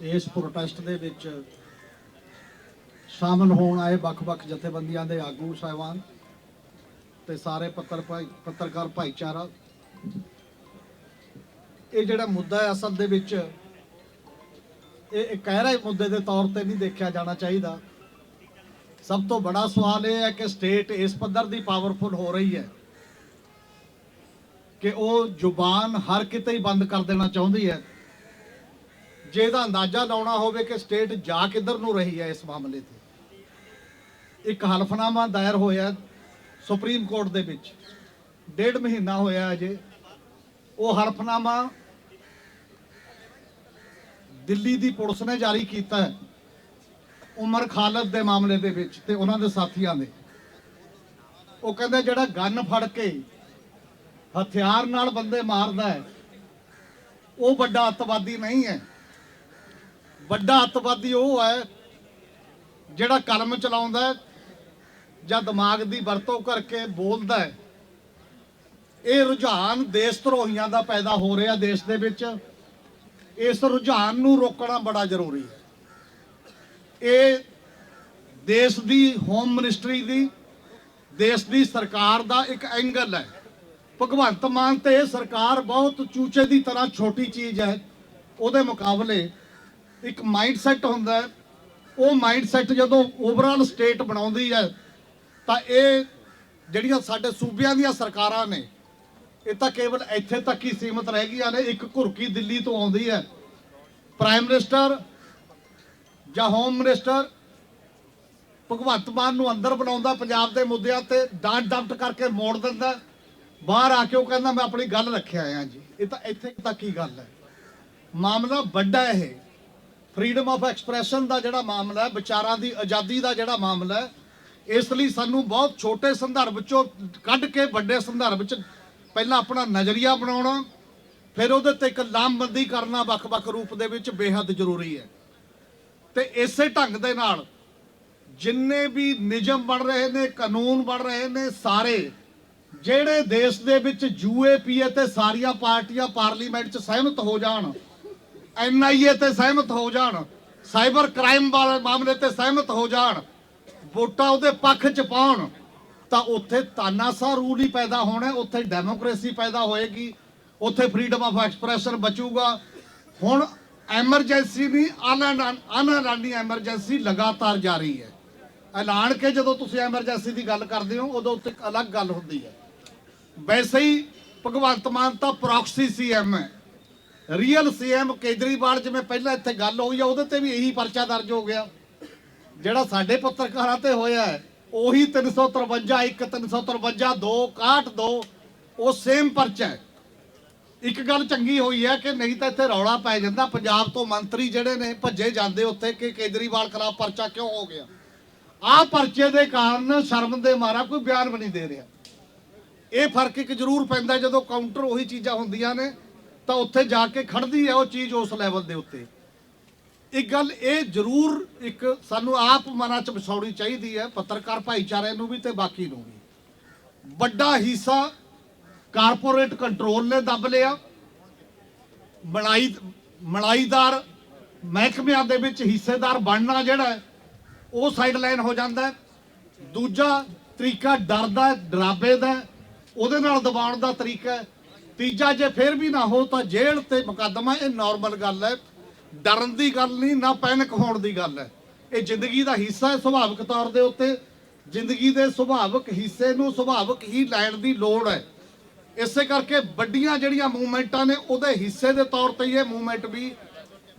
ਇਸ ਪ੍ਰੋਟੈਸਟ ਦੇ ਵਿੱਚ ਸ਼ਾਮਲ ਹੋਣ ਆਏ ਵੱਖ-ਵੱਖ ਜਥੇਬੰਦੀਆਂ ਦੇ ਆਗੂ, ਸਾਹਿਬਾਨ ਤੇ ਸਾਰੇ ਪੱਤਰ ਭਾਈ, ਪੱਤਰਕਾਰ ਭਾਈਚਾਰਾ। ਇਹ ਜਿਹੜਾ ਮੁੱਦਾ ਹੈ ਅਸਲ ਦੇ ਵਿੱਚ, ਇਹ ਇੱਕ ਗਹਿਰੇ ਮੁੱਦੇ ਦੇ ਤੌਰ ਤੇ ਨਹੀਂ ਦੇਖਿਆ ਜਾਣਾ ਚਾਹੀਦਾ। ਸਭ ਤੋਂ ਬੜਾ ਸਵਾਲ ਇਹ ਹੈ ਕਿ ਸਟੇਟ ਇਸ ਪੱਧਰ ਦੀ ਪਾਵਰਫੁਲ ਹੋ ਰਹੀ ਹੈ ਕਿ ਉਹ ਜ਼ੁਬਾਨ ਹਰ ਕਿਤੇ ਹੀ ਬੰਦ ਕਰ ਦੇਣਾ ਚਾਹੁੰਦੀ ਹੈ। ਜੇ ਇਹਦਾ ਅੰਦਾਜ਼ਾ ਲਾਉਣਾ ਹੋਵੇ ਕਿ ਸਟੇਟ ਜਾ ਕਿੱਧਰ ਨੂੰ ਰਹੀ ਹੈ ਇਸ ਮਾਮਲੇ ਤੇ। ਇੱਕ ਹਲਫਨਾਮਾ ਦਾਇਰ ਹੋਇਆ ਸੁਪਰੀਮ ਕੋਰਟ ਦੇ ਵਿੱਚ। ਡੇਢ ਮਹੀਨਾ ਹੋਇਆ ਅਜੇ। ਉਹ ਹਲਫਨਾਮਾ ਦਿੱਲੀ ਦੀ ਪੁਲਿਸ ਨੇ ਜਾਰੀ ਕੀਤਾ ਹੈ। ਉਮਰ ਖਾਲਦ ਦੇ ਮਾਮਲੇ ਦੇ ਵਿੱਚ ਤੇ ਉਹਨਾਂ ਦੇ ਸਾਥੀਆਂ ਦੇ। ਉਹ ਕਹਿੰਦੇ ਜਿਹੜਾ ਗਨ ਫੜ ਕੇ ਹਥਿਆਰ ਨਾਲ ਬੰਦੇ ਮਾਰਦਾ ਹੈ, ਉਹ ਵੱਡਾ ਅੱਤਵਾਦੀ ਨਹੀਂ ਹੈ। ਵੱਡਾ ਅੱਤਵਾਦੀ ਉਹ ਹੈ, ਜਿਹੜਾ ਕਲਮ ਚਲਾਉਂਦਾ ਜਾਂ ਦਿਮਾਗ ਦੀ ਵਰਤੋਂ ਕਰਕੇ ਬੋਲਦਾ ਹੈ। ਇਹ ਰੁਝਾਨ ਦੇਸ਼ ਧਰੋਹੀਆਂ ਦਾ ਪੈਦਾ ਹੋ ਰਿਹਾ ਦੇਸ਼ ਦੇ ਵਿੱਚ। ਇਸ ਰੁਝਾਨ ਨੂੰ ਰੋਕਣਾ ਬੜਾ ਜ਼ਰੂਰੀ ਹੈ। ਇਹ ਦੇਸ਼ ਦੀ ਹੋਮ ਮਿਨਿਸਟਰੀ ਦੀ, ਦੇਸ਼ ਦੀ ਸਰਕਾਰ ਦਾ ਇੱਕ ਐਂਗਲ ਹੈ। ਭਗਵੰਤ ਮਾਨ ਤੇ ਇਹ ਸਰਕਾਰ ਬਹੁਤ ਚੂਚੇ ਦੀ ਤਰ੍ਹਾਂ ਛੋਟੀ ਚੀਜ਼ ਹੈ। ਉਹਦੇ ਮੁਕਾਬਲੇ ਇੱਕ ਮਾਈਂਡ ਸੈਟ ਹੁੰਦਾ ਹੈ। ਉਹ ਮਾਈਂਡ ਸੈਟ ਜਦੋਂ ਓਵਰਆਲ ਸਟੇਟ ਬਣਾਉਂਦੀ ਹੈ, ਤਾਂ ਇਹ ਜਿਹੜੀਆਂ ਸਾਡੇ ਸੂਬਿਆਂ ਦੀਆਂ ਸਰਕਾਰਾਂ ਨੇ, ਇਹ ਤਾਂ ਕੇਵਲ ਇੱਥੇ ਤੱਕ ਹੀ ਸੀਮਤ ਰਹਿ ਗਈਆਂ ਨੇ। ਇੱਕ ਘੁਰਕੀ ਦਿੱਲੀ ਤੋਂ ਆਉਂਦੀ ਹੈ। ਪ੍ਰਾਈਮ ਮਿਨਿਸਟਰ ਜਾਂ ਹੋਮ ਮਿਨਿਸਟਰ ਭਗਵੰਤ ਮਾਨ ਨੂੰ ਅੰਦਰ ਬਣਾਉਂਦਾ ਪੰਜਾਬ ਦੇ ਮੁੱਦਿਆਂ ਤੇ ਡਾਂਟ ਡੰਟ ਕਰਕੇ ਮੋੜ ਦਿੰਦਾ ਬਾਹਰ ਆ ਕੇ ਉਹ ਕਹਿੰਦਾ, ਮੈਂ ਆਪਣੀ ਗੱਲ ਰੱਖਿਆ ਆ ਜੀ। ਇਹ ਤਾਂ ਇੱਥੇ ਤੱਕ ਹੀ ਗੱਲ ਹੈ। ਮਾਮਲਾ ਵੱਡਾ ਇਹ। ਫਰੀडम ਆਫ ਐਕਸਪ੍ਰੈਸ਼ਨ ਦਾ ਜਿਹੜਾ ਮਾਮਲਾ ਹੈ, ਵਿਚਾਰਾਂ ਦੀ ਆਜ਼ਾਦੀ ਦਾ ਜਿਹੜਾ ਮਾਮਲਾ ਹੈ, ਇਸ ਲਈ ਸਾਨੂੰ ਬਹੁਤ ਛੋਟੇ ਸੰਦਰਭ ਚੋਂ ਕੱਢ ਕੇ ਵੱਡੇ ਸੰਦਰਭ ਚ ਪਹਿਲਾਂ ਆਪਣਾ ਨਜ਼ਰੀਆ ਬਣਾਉਣਾ, ਫਿਰ ਉਹਦੇ ਤੇ ਇੱਕ ਲਾਮਬੰਦੀ ਕਰਨਾ ਵੱਖ-ਵੱਖ ਰੂਪ ਦੇ ਵਿੱਚ ਬੇਹੱਦ ਜ਼ਰੂਰੀ ਹੈ। ਤੇ ਇਸੇ ਢੰਗ ਦੇ ਨਾਲ ਜਿੰਨੇ ਵੀ ਨਿਯਮ ਬਣ ਰਹੇ ਨੇ, ਕਾਨੂੰਨ ਬਣ ਰਹੇ ਨੇ, ਸਾਰੇ ਜਿਹੜੇ ਦੇਸ਼ ਦੇ ਵਿੱਚ ਜੂਏ ਪੀਏ ਤੇ ਸਾਰੀਆਂ ਪਾਰਟੀਆਂ ਪਾਰਲੀਮੈਂਟ 'ਚ ਸਹਿਮਤ ਹੋ ਜਾਣ ਐਨਆਈਏ ਤੇ ਸਹਿਮਤ ਹੋ ਜਾਣ, ਸਾਈਬਰ ਕ੍ਰਾਈਮ ਵਾਲੇ ਮਾਮਲੇ ਤੇ ਸਹਿਮਤ ਹੋ ਜਾਣ, ਵੋਟਾਂ ਉਹਦੇ ਪੱਖ 'ਚ ਪਾਉਣ, ਤਾਂ ਉੱਥੇ ਤਾਨਾਸ਼ਾਹ ਰੂਲ ਹੀ ਪੈਦਾ ਹੋਣਾ, ਉੱਥੇ ਡੈਮੋਕ੍ਰੇਸੀ ਪੈਦਾ ਹੋਏਗੀ, ਉੱਥੇ ਫਰੀडम ਆਫ ਐਕਸਪ੍ਰੈਸ਼ਨ ਬਚੂਗਾ। ਹੁਣ ਐਮਰਜੈਂਸੀ ਨਹੀਂ ਅਨਰਾਨੀ ਐਮਰਜੈਂਸੀ ਲਗਾਤਾਰ ਜਾਰੀ ਹੈ। ਐਲਾਨ ਕੇ ਜਦੋਂ ਤੁਸੀਂ ਐਮਰਜੈਂਸੀ ਦੀ ਗੱਲ ਕਰਦੇ ਹੋ, ਉਦੋਂ ਉੱਤੇ ਇੱਕ ਅਲੱਗ ਗੱਲ ਹੁੰਦੀ ਹੈ। ਵੈਸੇ ਹੀ ਭਗਵੰਤ ਮਾਨ ਤਾਂ ਪ੍ਰੋਕਸੀ ਸੀਐਮ ਹੈ। ਰੀਅਲ ਸੀਐਮ ਕੇਜਰੀਵਾਲ ਜਿਵੇਂ ਪਹਿਲਾਂ ਇੱਥੇ ਗੱਲ ਹੋਈ ਆ, ਉਹਦੇ ਤੇ ਵੀ ਇਹੀ ਪਰਚਾ ਦਰਜ ਹੋ ਗਿਆ। ਜਿਹੜਾ ਸਾਡੇ ਪੱਤਰਕਾਰਾਂ ਤੇ ਹੋਇਆ ਹੈ, ਉਹੀ 353 1 353 2 61 2 ਉਹ ਸੇਮ ਪਰਚਾ ਹੈ। ਇੱਕ ਗੱਲ ਚੰਗੀ ਹੋਈ ਹੈ ਕਿ ਨਹੀਂ ਤਾਂ ਇੱਥੇ ਰੌਲਾ ਪੈ ਜਾਂਦਾ। ਪੰਜਾਬ ਤੋਂ ਮੰਤਰੀ ਜਿਹੜੇ ਨੇ, ਭੱਜੇ ਜਾਂਦੇ ਉੱਥੇ ਕਿ ਕੇਜਰੀਵਾਲ ਖਿਲਾਫ ਪਰਚਾ ਕਿਉਂ ਹੋ ਗਿਆ? ਆਹ ਪਰਚੇ ਦੇ ਕਾਰਨ ਸ਼ਰਮ ਦੇ ਮਾਰਾ ਕੋਈ ਬਿਆਨ ਵੀ ਨਹੀਂ ਦੇ ਰਿਹਾ। ਇਹ ਫ਼ਰਕ ਇੱਕ ਜ਼ਰੂਰ ਪੈਂਦਾ ਜਦੋਂ ਕਾਊਂਟਰ ਉਹੀ ਚੀਜ਼ਾਂ ਹੁੰਦੀਆਂ ਨੇ। ਤਾਂ ਉੱਥੇ ਜਾ ਕੇ ਖੜਦੀ ਹੈ ਉਹ ਚੀਜ਼ ਉਸ ਲੈਵਲ ਦੇ ਉੱਤੇ। ਇੱਕ ਗੱਲ ਇਹ ਜ਼ਰੂਰ ਇੱਕ ਸਾਨੂੰ ਆਪ ਮਨਾਂ ਚ ਵਿਸਾਉਣੀ ਚਾਹੀਦੀ ਹੈ, ਪੱਤਰਕਾਰ ਭਾਈਚਾਰੇ ਨੂੰ ਵੀ ਤੇ ਬਾਕੀ ਨੂੰ ਵੀ। ਵੱਡਾ ਹਿੱਸਾ ਕਾਰਪੋਰੇਟ ਕੰਟਰੋਲ ਨੇ ਦੱਬ ਲਿਆ। ਮਲਾਈ, ਮਲਾਈਦਾਰ ਮਹਿਕਮਿਆਂ ਦੇ ਵਿੱਚ ਹਿੱਸੇਦਾਰ ਬਣਨਾ ਜਿਹੜਾ ਹੈ, ਉਹ ਸਾਈਡਲਾਈਨ ਹੋ ਜਾਂਦਾ ਦੂਜਾ ਤਰੀਕਾ ਡਰ ਦਾ ਡਰਾਬੇ ਦਾ ਉਹਦੇ ਨਾਲ ਦਬਾਉਣ ਦਾ ਤਰੀਕਾ ਤੀਜਾ ਜੇ ਫਿਰ ਵੀ ਨਾ ਹੋ ਤਾਂ ਜੇਲ੍ਹ ਤੇ ਮੁਕੱਦਮਾ, ਇਹ ਨਾਰਮਲ ਗੱਲ ਹੈ। ਡਰਨ ਦੀ ਗੱਲ ਨਹੀਂ, ਨਾ ਪੈਨਿਕ ਹੋਣ ਦੀ ਗੱਲ ਹੈ। ਇਹ ਜ਼ਿੰਦਗੀ ਦਾ ਹਿੱਸਾ ਹੈ ਸੁਭਾਵਿਕ ਤੌਰ ਦੇ ਉੱਤੇ। ਜ਼ਿੰਦਗੀ ਦੇ ਸੁਭਾਵਿਕ ਹਿੱਸੇ ਨੂੰ ਸੁਭਾਵਿਕ ਹੀ ਲੈਣ ਦੀ ਲੋੜ ਹੈ। ਇਸੇ ਕਰਕੇ ਵੱਡੀਆਂ ਜਿਹੜੀਆਂ ਮੂਵਮੈਂਟਾਂ ਨੇ, ਉਹਦੇ ਹਿੱਸੇ ਦੇ ਤੌਰ ਤੇ ਇਹ ਮੂਵਮੈਂਟ ਵੀ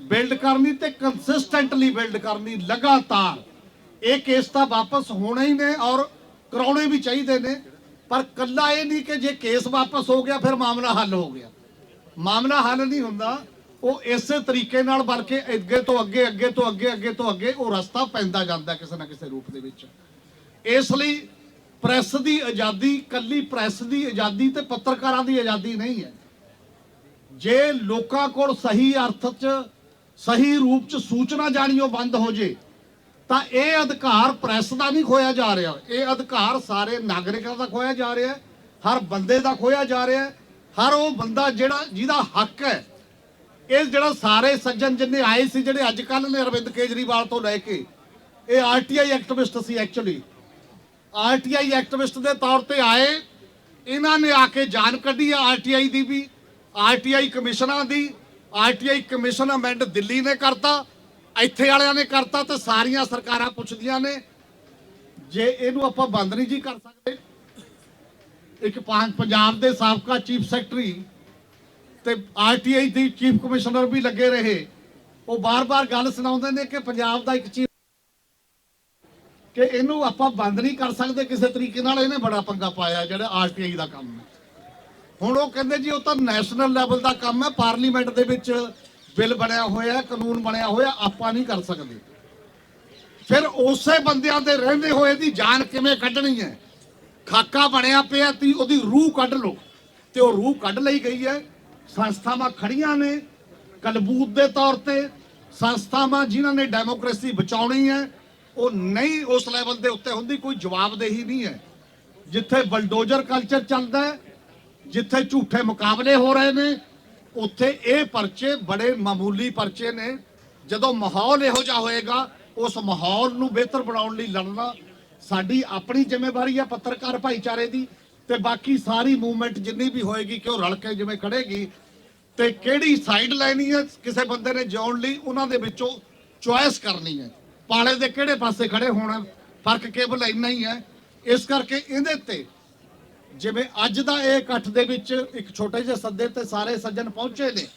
ਬਿਲਡ ਕਰਨੀ ਤੇ ਕੰਸਿਸਟੈਂਟਲੀ ਬਿਲਡ ਕਰਨੀ ਲਗਾਤਾਰ। ਇਹ ਕੇਸ ਤਾਂ ਵਾਪਸ ਹੋਣੇ ਹੀ ਨੇ ਔਰ ਕਰਾਉਣੇ ਵੀ ਚਾਹੀਦੇ ਨੇ। ਪਰ ਕੱਲਾ ਇਹ ਨਹੀਂ ਕਿ ਜੇ ਕੇਸ ਵਾਪਸ ਹੋ ਗਿਆ, ਫਿਰ ਮਾਮਲਾ ਹੱਲ ਹੋ ਗਿਆ। ਮਾਮਲਾ ਹੱਲ ਨਹੀਂ ਹੁੰਦਾ। ਉਹ ਇਸੇ ਤਰੀਕੇ ਨਾਲ ਬਲਕਿ ਅੱਗੇ ਤੋਂ ਅੱਗੇ ਅੱਗੇ ਤੋਂ ਅੱਗੇ ਅੱਗੇ ਤੋਂ ਅੱਗੇ ਉਹ ਰਸਤਾ ਪੈਂਦਾ ਜਾਂਦਾ ਕਿਸੇ ਨਾ ਕਿਸੇ ਰੂਪ ਦੇ ਵਿੱਚ। ਇਸ ਲਈ ਪ੍ਰੈਸ ਦੀ ਆਜ਼ਾਦੀ, ਕੱਲੀ ਪ੍ਰੈਸ ਦੀ ਆਜ਼ਾਦੀ ਤੇ ਪੱਤਰਕਾਰਾਂ ਦੀ ਆਜ਼ਾਦੀ ਨਹੀਂ ਹੈ। ਜੇ ਲੋਕਾਂ ਕੋਲ ਸਹੀ ਅਰਥ 'ਚ, ਸਹੀ ਰੂਪ 'ਚ ਸੂਚਨਾ ਜਾਣੀਓ ਬੰਦ ਹੋ ਜੇ ਤਾਂ ਇਹ ਅਧਿਕਾਰ ਪ੍ਰੈਸ ਦਾ ਨਹੀਂ ਖੋਇਆ ਜਾ ਰਿਹਾ। ਇਹ ਅਧਿਕਾਰ ਸਾਰੇ ਨਾਗਰਿਕਾਂ ਦਾ ਖੋਇਆ ਜਾ ਰਿਹਾ ਹਰ ਬੰਦੇ ਦਾ ਖੋਇਆ ਜਾ ਰਿਹਾ ਹਰ ਉਹ ਬੰਦਾ ਜਿਹੜਾ ਜਿਹਦਾ ਹੱਕ ਹੈ। ਇਹ ਜਿਹੜਾ ਸਾਰੇ ਸੱਜਣ ਜਿੰਨੇ ਆਏ ਸੀ, ਜਿਹੜੇ ਅੱਜ ਕੱਲ ਨੇ ਅਰਵਿੰਦ ਕੇਜਰੀਵਾਲ ਤੋਂ ਲੈ ਕੇ, ਇਹ ਆਰਟੀਆਈ ਐਕਟਿਵਿਸਟ ਸੀ ਐਕਚੁਅਲੀ ਆਰਟੀਆਈ ਐਕਟਿਵਿਸਟ ਦੇ ਤੌਰ ਤੇ ਆਏ, ਇਹਨਾਂ ਨੇ ਆ ਕੇ ਜਾਨ ਕੱਢੀ ਆ ਆਰਟੀਆਈ ਦੀ ਵੀ। ਆਰਟੀਆਈ ਕਮਿਸ਼ਨਾਂ ਦੀ ਆਰਟੀਆਈ ਕਮਿਸ਼ਨ ਅਮੈਂਡ ਦਿੱਲੀ ਨੇ ਕਰਤਾ ਇੱਥੇ ਵਾਲਿਆਂ ਨੇ ਕਰਤਾ ਤੇ ਸਾਰੀਆਂ ਸਰਕਾਰਾਂ ਪੁੱਛਦੀਆਂ ਨੇ। ਜੇ ਇਹਨੂੰ ਆਪਾਂ ਬੰਦ ਨਹੀਂ ਜੀ ਕਰ ਸਕਦੇ, ਇੱਕ ਪੰਜਾਬ ਦੇ ਸਾਬਕਾ ਚੀਫ ਸੈਕਟਰੀ ਤੇ ਆਰਟੀਆਈ ਦੀ ਚੀਫ ਕਮਿਸ਼ਨਰ ਵੀ ਲੱਗੇ ਰਹੇ, ਉਹ ਬਾਰ-ਬਾਰ ਗੱਲ ਸੁਣਾਉਂਦੇ ਨੇ ਕਿ ਪੰਜਾਬ ਦਾ ਇੱਕ ਚੀਫ ਕਿ ਇਹਨੂੰ ਆਪਾਂ ਬੰਦ ਨਹੀਂ ਕਰ ਸਕਦੇ, ਕਿਸੇ ਤਰੀਕੇ ਨਾਲ ਇਹਨੇ ਬੜਾ ਪੰਗਾ ਪਾਇਆ ਜਿਹੜਾ ਆਰਟੀਆਈ ਦਾ ਕੰਮ ਹੈ। ਹੁਣ ਉਹ ਕਹਿੰਦੇ ਜੀ, ਉਹ ਤਾਂ ਨੈਸ਼ਨਲ ਲੈਵਲ ਦਾ ਕੰਮ ਹੈ, ਪਾਰਲੀਮੈਂਟ ਦੇ ਵਿੱਚ ਬਿੱਲ ਬਣਿਆ ਹੋਇਆ, ਕਾਨੂੰਨ ਬਣਿਆ ਹੋਇਆ, ਆਪਾਂ ਨਹੀਂ ਕਰ ਸਕਦੇ। ਫਿਰ ਉਸੇ ਬੰਦਿਆਂ ਦੇ ਰਹਿੰਦੇ ਹੋਏ ਦੀ ਜਾਨ ਕਿਵੇਂ ਕੱਢਣੀ ਹੈ? ਖਾਕਾ ਬਣਿਆ ਪਿਆ ਤੀ, ਉਹਦੀ ਰੂਹ ਕੱਢ ਲਓ। ਤੇ ਉਹ ਰੂਹ ਕੱਢ ਲਈ ਗਈ ਹੈ। ਸੰਸਥਾਵਾਂ ਖੜੀਆਂ ਨੇ, ਕਲਬੂਤ ਦੇ ਤੌਰ ਤੇ। ਸੰਸਥਾਵਾਂ ਜਿਨ੍ਹਾਂ ਨੇ ਡੈਮੋਕ੍ਰੇਸੀ ਬਚਾਉਣੀ ਹੈ, ਉਹ ਨਹੀਂ ਉਸ ਲੈਵਲ ਦੇ ਉੱਤੇ ਹੁੰਦੀ, ਕੋਈ ਜਵਾਬਦੇਹੀ ਨਹੀਂ ਹੈ। ਜਿੱਥੇ ਬਲਡੋਜ਼ਰ ਕਲਚਰ ਚੱਲਦਾ ਹੈ, ਜਿੱਥੇ ਝੂਠੇ ਮੁਕਾਬਲੇ ਹੋ ਰਹੇ ਨੇ ਉੱਥੇ ਇਹ ਪਰਚੇ ਬੜੇ ਮਾਮੂਲੀ ਪਰਚੇ ਨੇ। ਜਦੋਂ ਮਾਹੌਲ ਇਹੋ ਜਿਹਾ ਹੋਏਗਾ, ਉਸ ਮਾਹੌਲ ਨੂੰ ਬਿਹਤਰ ਬਣਾਉਣ ਲਈ ਲੜਨਾ ਸਾਡੀ ਆਪਣੀ ਜ਼ਿੰਮੇਵਾਰੀ ਹੈ ਪੱਤਰਕਾਰ ਭਾਈਚਾਰੇ ਦੀ ਤੇ ਬਾਕੀ ਸਾਰੀ ਮੂਵਮੈਂਟ ਜਿੰਨੀ ਵੀ ਹੋਏਗੀ ਕਿ ਉਹ ਰਲ ਕੇ ਜਿਵੇਂ ਖੜੇਗੀ ਤੇ ਕਿਹੜੀ ਸਾਈਡ ਲੈਣੀ ਹੈ, ਕਿਸੇ ਬੰਦੇ ਨੇ ਜਿਉਣ ਲਈ ਉਹਨਾਂ ਦੇ ਵਿੱਚੋਂ ਚੁਆਇਸ ਕਰਨੀ ਹੈ। ਪਾਲੇ ਦੇ ਕਿਹੜੇ ਪਾਸੇ ਖੜੇ ਹੋਣਾ, ਫ਼ਰਕ ਕੇਵਲ ਇੰਨਾ ਹੀ ਹੈ। ਇਸ ਕਰਕੇ ਇਹਦੇ ਤੇ ਜਿਵੇਂ ਅੱਜ ਦਾ ਇਹ ਇਕੱਠ ਦੇ ਵਿੱਚ ਇੱਕ ਛੋਟੇ ਜਿਹੇ ਸੱਦੇ ਤੇ ਸਾਰੇ ਸੱਜਣ ਪਹੁੰਚੇ ਨੇ,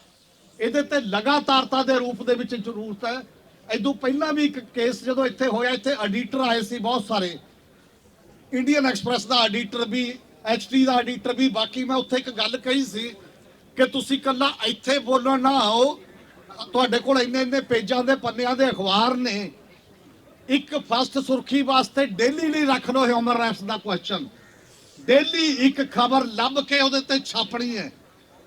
ਇਹਦੇ ਤੇ ਲਗਾਤਾਰਤਾ ਦੇ ਰੂਪ ਦੇ ਵਿੱਚ ਜ਼ਰੂਰਤ ਹੈ। ਇਦੋਂ ਪਹਿਲਾਂ ਵੀ ਇੱਕ ਕੇਸ ਜਦੋਂ ਇੱਥੇ ਹੋਇਆ, ਇੱਥੇ ਐਡੀਟਰ ਆਏ ਸੀ ਬਹੁਤ ਸਾਰੇ। ਇੰਡੀਅਨ ਐਕਸਪ੍ਰੈਸ ਦਾ ਐਡੀਟਰ ਵੀ ਐਚਟੀ ਦਾ ਐਡੀਟਰ ਵੀ, ਬਾਕੀ ਮੈਂ ਉੱਥੇ ਇੱਕ ਗੱਲ ਕਹੀ ਸੀ ਕਿ ਤੁਸੀਂ ਕੱਲਾ ਇੱਥੇ ਬੋਲਣ ਨਾ ਆਓ। ਤੁਹਾਡੇ ਕੋਲ ਇੰਨੇ ਇੰਨੇ ਪੇਜਾਂ ਦੇ, ਪੰਨਿਆਂ ਦੇ ਅਖਬਾਰ ਨੇ। ਇੱਕ ਫਸਟ ਸੁਰਖੀ ਵਾਸਤੇ ਡੇਲੀ ਲਈ ਰੱਖ ਲਓ ਹਿਊਮਨ ਰਾਈਟਸ ਦਾ ਕੁਐਸਚਨ ਡੇਲੀ ਇੱਕ ਖਬਰ ਲੱਭ ਕੇ ਉਹਦੇ ਤੇ ਛਾਪਣੀ ਹੈ।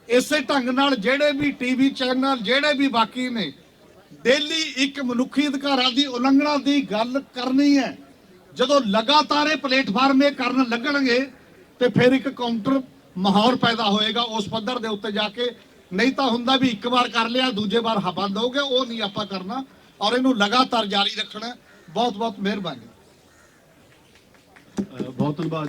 ਇਸੇ ਢੰਗ ਨਾਲ ਜਿਹੜੇ ਵੀ ਟੀਵੀ ਚੈਨਲ ਜਿਹੜੇ ਵੀ ਬਾਕੀ ਨੇ, ਡੇਲੀ ਇੱਕ ਮਨੁੱਖੀ ਅਧਿਕਾਰਾਂ ਦੀ ਉਲੰਘਣਾ ਦੀ ਗੱਲ ਕਰਨੀ ਹੈ। ਜਦੋਂ ਲਗਾਤਾਰ ਇਹ ਪਲੇਟਫਾਰਮ ਇਹ ਕਰਨ ਲੱਗਣਗੇ, ਤੇ ਫਿਰ ਇੱਕ ਕਾਊਂਟਰ ਮਾਹੌਲ ਪੈਦਾ ਹੋਏਗਾ ਉਸ ਪੱਧਰ ਦੇ ਉੱਤੇ ਜਾ ਕੇ। ਨਹੀਂ ਤਾਂ ਹੁੰਦਾ ਵੀ ਇੱਕ ਵਾਰ ਕਰ ਲਿਆ, ਦੂਜੇ ਵਾਰ ਹ ਬੰਦ ਹੋ ਗਿਆ, ਉਹ ਨਹੀਂ ਆਪਾਂ ਕਰਨਾ। ਔਰ ਇਹਨੂੰ ਲਗਾਤਾਰ ਜਾਰੀ ਰੱਖਣਾ ਬਹੁਤ ਬਹੁਤ ਮਿਹਰਬਾਨੀ ਬਹੁਤ ਧੰਨਵਾਦ